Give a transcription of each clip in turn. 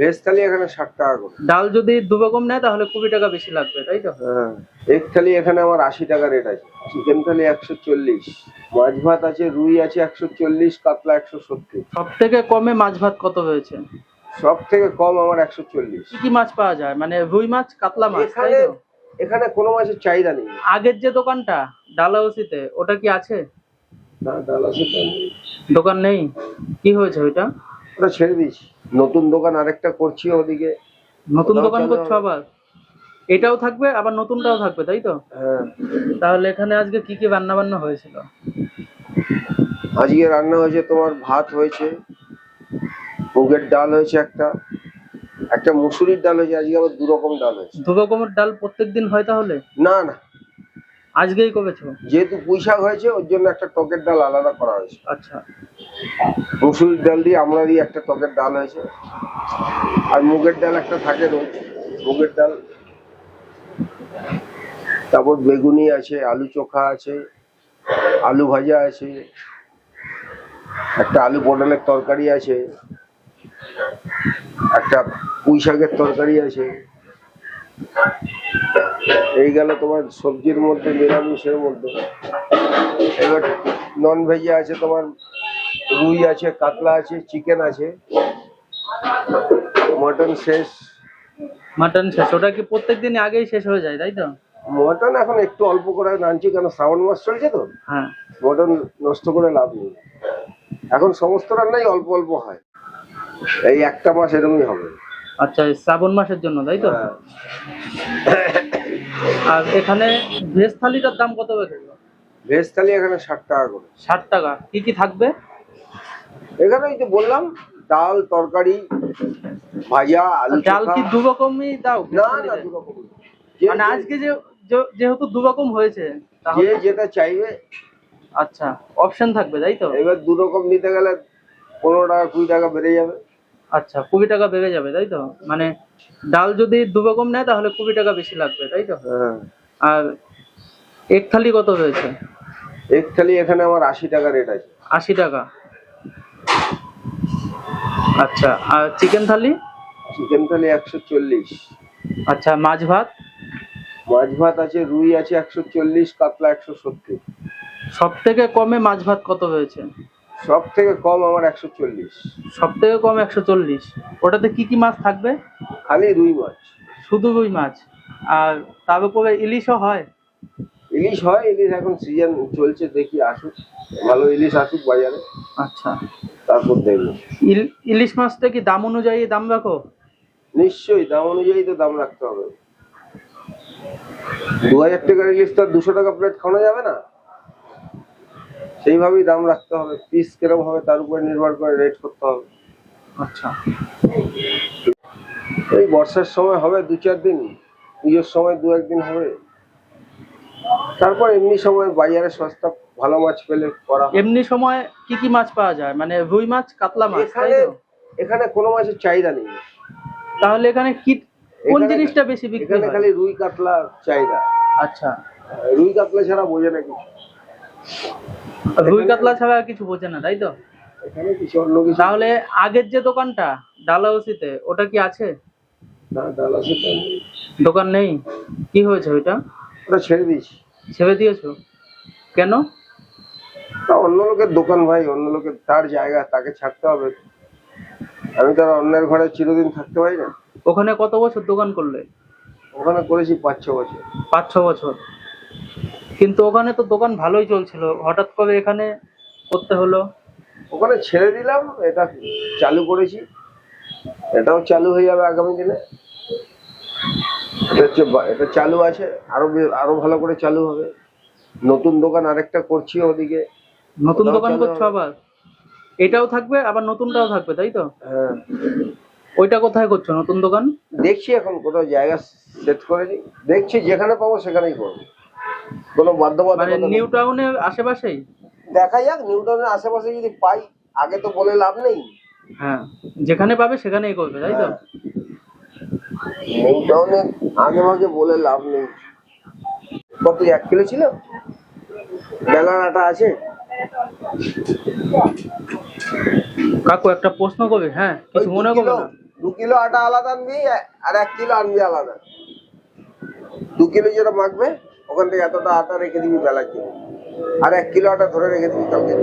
Veg থালি এখানে ষাট টাকা করে। ডাল যদি নেয় তাহলে কুড়ি টাকা বেশি লাগবে তাই তো? হ্যাঁ থালি এখানে আমার আশি টাকা রেট আছে। চিকেন থালি একশো চল্লিশ মাছ ভাত আছে রুই আছে একশো চল্লিশ কাতলা একশো সত্তর। সব থেকে কমে মাছ ভাত কত হয়েছে? সব থেকে কম আমার একশো চল্লিশ। কি কি মাছ পাওয়া যায়? মানে রুই মাছ কাতলা মাছ তাই এখানে তো? এখানে কোনো মাছের চাহিদা নেই। আগের যে দোকানটা ডালাউসিতে ওটা কি আছে? না ডাল আছে তো নেই। দোকান নেই? কি হয়েছে ওইটা? ওটা ছেড়ে দিয়েছি নতুন দোকান আরেকটা করছি ওদিকে। নতুন দোকান করছ আবার? এটাও থাকবে আবার নতুনটাও থাকবে তাই তো? হ্যাঁ। তাহলে এখানে আজকে কি কি রান্না বান্না হয়েছিল? আজকে রান্না হয়েছে তোমার ভাত হয়েছে মুগের ডাল হয়েছে একটা একটা মুসুরির ডাল হয়েছে আজকে আবার দু রকম ডাল হয়েছে। দু রকমের ডাল প্রত্যেকদিন হয় তাহলে? না না। আজকেই করেছ? যেহেতু পুঁই শাক হয়েছে ওর জন্য একটা টকের ডাল আলাদা করা হয়েছে। আচ্ছা। মুসুরির ডাল দিয়ে আমরা দিয়ে একটা টকের ডাল হয়েছে। আর মুগের ডাল একটা থাকে রোজ মুগের ডাল। তারপর বেগুনি আছে আলু চোখা আছে আলু ভাজা আছে একটা আলু পটলের তরকারি আছে একটা পুঁই শাকের তরকারি আছে। এই গেল তোমার সবজির মধ্যে নিরামিষের মধ্যে। এবার নন ভেজে আছে তোমার রুই আছে কাতলা আছে চিকেন আছে। মটন শেষ। মাটন শেষ। ওটা কি প্রত্যেকদিন আগেই শেষ হয়ে যায় তাই তো? মটন এখন একটু অল্প করে আনছি কেন শ্রাবণ মাস চলছে তো? হ্যাঁ। মটন নষ্ট করে লাভ নেই। এখন সমস্ত রান্নাই অল্প অল্প হয়। এই একটা মাস এরকমই হবে। আচ্ছা শ্রাবণ মাসের জন্য তাই তো? হ্যাঁ। আর এখানে ভেজ থালিটার দাম কত ভেজ থালি এখানে ষাট টাকা করে। ষাট টাকা। কি কি থাকবে? এখানে ওই যে বললাম ডাল তরকারি ভাজা আলু ডাল কি দু রকমই দাও? না না দু রকম মানে আজকে যে যেহেতু দু রকম হয়েছে যে যেটা চাইবে। আচ্ছা অপশন থাকবে তাই তো? এবার দু রকম নিতে গেলে পনেরো টাকা কুড়ি টাকা বেড়ে যাবে। আচ্ছা কুড়ি টাকা বেড়ে যাবে তাই তো? মানে ডাল যদি দু রকম নেয় তাহলে কুড়ি টাকা বেশি লাগবে তাই তো? হ্যাঁ। আর এক থালি কত হয়েছে এক থালি এখানে আমার আশি টাকা রেট আছে। আশি টাকা। আচ্ছা আর চিকেন থালি? চিকেন থালি একশো চল্লিশ। আচ্ছা মাছ ভাত? মাছ ভাত আছে রুই আছে একশো চল্লিশ কাতলা একশো সত্তর। সব থেকে কমে মাছ ভাত কত হয়েছে? সব থেকে কম আমার একশো চল্লিশ। সব থেকে কম একশো চল্লিশ। ওটাতে কি কি মাছ থাকবে? খালি রুই মাছ। শুধু রুই মাছ। আর তার উপরে ইলিশও হয়? ইলিশ হয় ইলিশ এখন সিজন চলছে দেখি আসুক। ভালো ইলিশ আসুক বাজারে। আচ্ছা। তারপর দেখব। ইল- ইলিশ মাছটা কি দাম অনুযায়ী দাম রাখো? নিশ্চয়ই দাম অনুযায়ী তো দাম রাখতে হবে। দু হাজার টাকার ইলিশ তো আর দুশো টাকা প্লেট খাওয়ানো যাবে না? সেইভাবেই দাম রাখতে হবে পিস কীরকম হবে তার উপরে নির্ভর করে রেট করতে হবে। আচ্ছা। এই বর্ষার সময় হবে দু চার দিন পুজোর সময় দু একদিন হবে। তারপর এমনি সময় বাজারে সস্তা ভালো মাছ পেলে করা এমনি সময় কি কি মাছ পাওয়া যায়? মানে রুই মাছ কাতলা মাছ এখানে এখানে কোনো মাছের চাহিদা নেই। তাহলে এখানে কি কোন জিনিসটা বেশি বিক্রি এখানে খালি রুই কাতলা চাহিদা। আচ্ছা। রুই কাতলা ছাড়া বোঝে না কিছু। রুই কাতলা ছাড়া আর কিছু বোঝে না তাই তো? তাহলে আগের যে দোকানটা ডালাউসিতে ওটা কি আছে? দোকান নেই? কি হয়েছে ওইটা? ওটা ছেড়ে দিয়েছি। ছেড়ে দিয়েছ? কেন? অন্য লোকের দোকান ভাই অন্য লোকের তার জায়গা তাকে ছাড়তে হবে। আমি তো আর অন্যের ঘরে চিরদিন থাকতে পারি না। ওখানে কত বছর দোকান করলে? ওখানে করেছি পাঁচ ছ বছর। পাঁচ ছ বছর। কিন্তু ওখানে তো দোকান ভালোই চলছিল। হঠাৎ করে এখানে করতে হলো। ওখানে ছেড়ে দিলাম এটা চালু করেছি। এটাও চালু হয়ে যাবে আগামী দিনে। এটা হচ্ছে এটা চালু আছে আরও আরও ভালো করে চালু হবে। নতুন দোকান আরেকটা করছি ওদিকে। নতুন দোকান করছ আবার? এটাও থাকবে আবার নতুনটাও থাকবে তাই তো? হ্যাঁ। ওইটা কোথায় করছ নতুন দোকান? দেখছি এখন কোথাও জায়গা সেট করে দেখছি যেখানে পাবো সেখানেই করব। কোনো মানে বাধ্যবাধকতা নেই। নিউ টাউনের আশেপাশেই? দেখা যাক নিউ টাউনের আশেপাশে যদি পাই আগে তো বলে লাভ নেই। হ্যাঁ যেখানে পাবে সেখানেই করবে তাই তো? হ্যাঁ। নিউ টাউনে আগে ভাগে বলে লাভ নেই। কত এক কিলো ছিল? বেলানাটা আছে? কাকু একটা প্রশ্ন করবে হ্যাঁ? ওই কিছু দু মনে করবে কিলো না? দু কিলো আটা আলাদা আনবি আর এক কিলো আনবি আলাদা। দু কিলো যেটা মাখবে ওখান থেকে এতটা আটা রেখে দিবি বেলার জন্য আর এক কিলো আটা ধরে রেখে দিবি কালকে।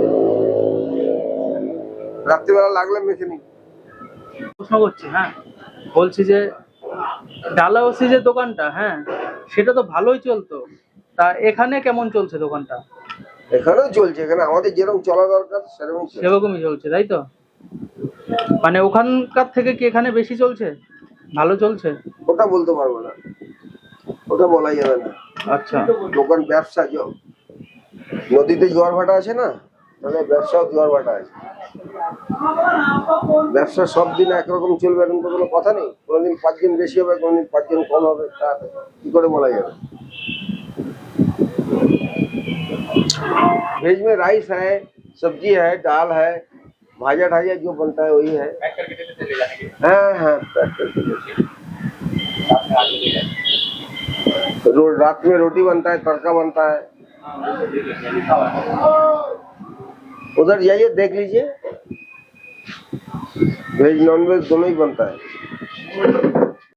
রাত্রিবেলা লাগলে মেখে নিবি প্রশ্ন করছি হ্যাঁ? বলছি যে ডালাওসি যে দোকানটা হ্যাঁ সেটা তো ভালোই চলতো। তা এখানে কেমন চলছে দোকানটা? এখানেও চলছে এখানে আমাদের যেরকম চলা দরকার সেরকম সেরকমই চলছে তাই তো? মানে ওখানকার থেকে কি এখানে বেশি চলছে? ভালো চলছে? ওটা বলতে পারব না। ওটা বলাই যাবে না। আচ্ছা দোকান ব্যবসা জ- নদীতে জোয়ার ভাটা আছে না তাহলে ব্যবসাও জোয়ার ভাটা আছে ব্যবসা সব দিন একরকম চলবে এরকম তো কোনো কথা নেই কোনোদিন পাঁচজন বেশি হবে কোনোদিন পাঁচজন কম হবে তা কি করে বলা যাবে वेज में राइस है सब्जी है दाल है भाजा ढाजा जो बनता है वही है हाँ हाँ पैक करके रो, रात में रोटी बनता है तड़का बनता है। उधर जाइए देख लीजिए। वेज नॉन वेज दोनों ही बनता है।